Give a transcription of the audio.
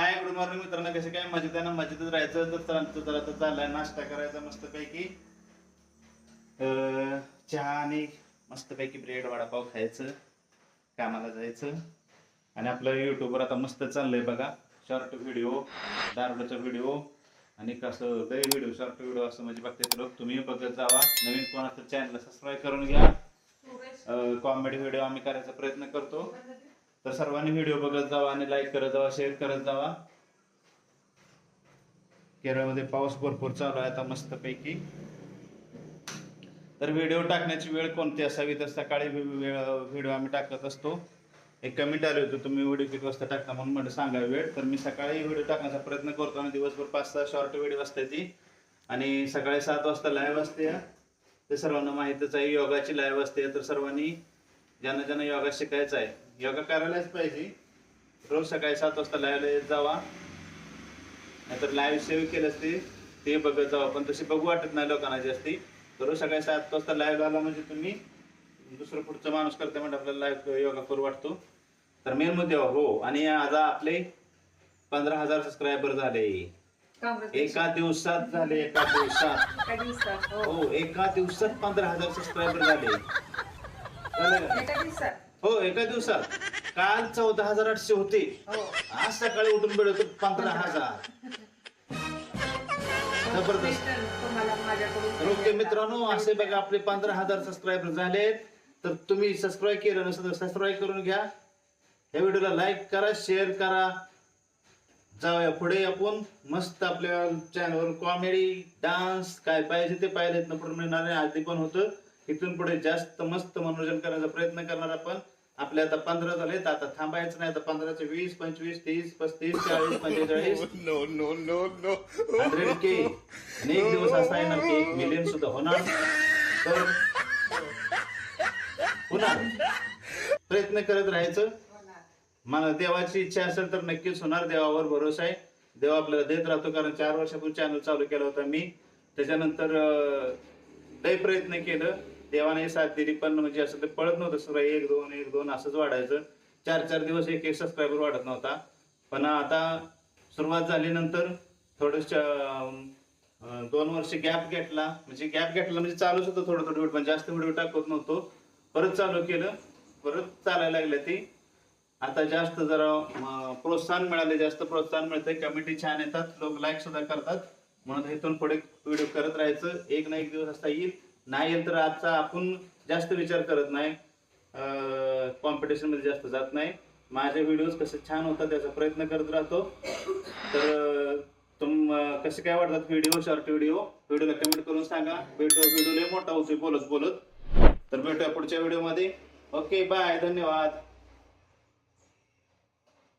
Hi good morning मित्रांनो कसे काय? मजेत आहे ना? मजेतच राहायचं. तर चला तर आता चाललाय. नाश्ता करायचा मस्तपैकी. अं, चहा आणि मस्तपैकी ब्रेड वडापाव खायचं. कामाला जायचं. आणि आपलं युट्यूबवर आता मस्त चाललंय बघा. शॉर्ट व्हिडिओ दारुडाचा व्हिडिओ आणि कसं लय व्हिडिओ शॉर्ट व्हिडिओ असं म्हणजे बघते लोक. तुम्ही बघत जावा. नवीन कोणाचं चॅनल सबस्क्राईब करून घ्या. कॉमेडी व्हिडिओ आम्ही करायचा प्रयत्न करतो. तर सर्वांनी व्हिडिओ बघत जावा आणि लाईक करत जावा शेअर करत जावा. केरळमध्ये पाऊस भरपूर चालू आहे आता मस्तपैकी. तर व्हिडिओ टाकण्याची वेळ कोणती असावी? तर सकाळी व्हिडिओ आम्ही टाकत असतो. एक कमेंट आले होते तुम्ही व्हिडिओ किती वाजता टाकता? म्हणून म्हणजे सांगा वेळ. तर मी सकाळी व्हिडिओ टाकण्याचा प्रयत्न करतो आणि दिवसभर पाच सहा शॉर्ट व्हिडिओ असते ती. आणि सकाळी सात वाजता लाईव्ह असते. ते सर्वांना माहीतच आहे योगाची लाईव्ह असते. तर सर्वांनी ज्यांना ज्यांना योगा शिकायचा आहे. योगा करायलाच पाहिजे. रोज सकाळी सात वाजता लाईव्हला येत जावा. नाहीतर लाईव्ह सेव्ह केलं असते ते बघत जावा. पण तशी बघू वाटत नाही लोकांना जास्ती. रोज सकाळी सात वाजता लाईव्ह आला म्हणजे तुम्ही दुसरं पुढचं माणूस करते म्हणजे आपल्याला लाईव्ह योगा करू वाटतो. तर मेन मुद्दे हो आणि आज आपले पंधरा हजार सबस्क्रायबर झाले. एका दिवसात झाले एका दिवसात. हो. एका दिवसात पंधरा हजार सबस्क्रायबर झाले. हो एका दिवसात. काल चौदा हजार आठशे होते. आज सकाळी उठून बेड पंधरा हजार. जबरदस्त. ओके मित्रांनो असे बघा आपले पंधरा हजार सबस्क्रायबर झालेत. तर तुम्ही सबस्क्राईब केलं नसेल तर सबस्क्राईब करून घ्या. या व्हिडिओला लाईक करा शेअर करा. जाऊया पुढे आपण. मस्त आपल्या चॅनलवर कॉमेडी डान्स काय पाहिजे ते पाहिलेत. ना पूर्ण आधी पण होतं. इथून पुढे जास्त मस्त मनोरंजन करण्याचा प्रयत्न करणार आपण. आपले आता पंधरा झालेत आता थांबायचं नाही. आता पंधराचे वीस पंचवीस तीस पस्तीस चाळीस पंचेचाळीस. हंड्रेड के. आणि एक दिवस असा येणार की एक मिलियन सुद्धा होणार. तर होणार प्रयत्न करत राहायचं. मला देवाची इच्छा असेल तर नक्कीच होणार. देवावर भरोसा आहे. देव आपल्याला देत राहतो कारण चार वर्षापूर्वी चॅनल चालू केला होता मी. त्याच्यानंतर लय प्रयत्न केलं. देवाने साथ दिली पण म्हणजे असं ते पळत नव्हतं सगळं. एक दोन एक दोन असंच वाढायचं. चार चार दिवस एक एक सबस्क्रायबर वाढत नव्हता. पण आता सुरुवात झाल्यानंतर थोडस दोन वर्ष गॅप घेतला. म्हणजे गॅप घेतला म्हणजे चालूच होतं थोडं थोडं व्हिडिओ पण जास्त व्हिडिओ टाकत नव्हतो. परत चालू केलं. परत चालायला लागलं ती. आता जास्त जरा प्रोत्साहन मिळाले. जास्त प्रोत्साहन मिळतंय. कमेंटी छान येतात. लोक लाईक सुद्धा करतात. म्हणून इथून पुढे व्हिडिओ करत राहायचं. एक ना एक दिवस असता येईल. नाही येईल तर आजचा आपण जास्त विचार करत नाही. कॉम्पिटिशनमध्ये जास्त जात नाही. माझे व्हिडिओज कसे छान होतात त्याचा प्रयत्न करत राहतो. तर तुम कसे काय वाटतात व्हिडिओ शॉर्ट व्हिडिओ व्हिडिओला कमेंट करून सांगा. भेटू व्हिडिओ लय मोठा होतोय बोलत बोलत. तर भेटूया पुढच्या व्हिडिओमध्ये ओके बाय धन्यवाद.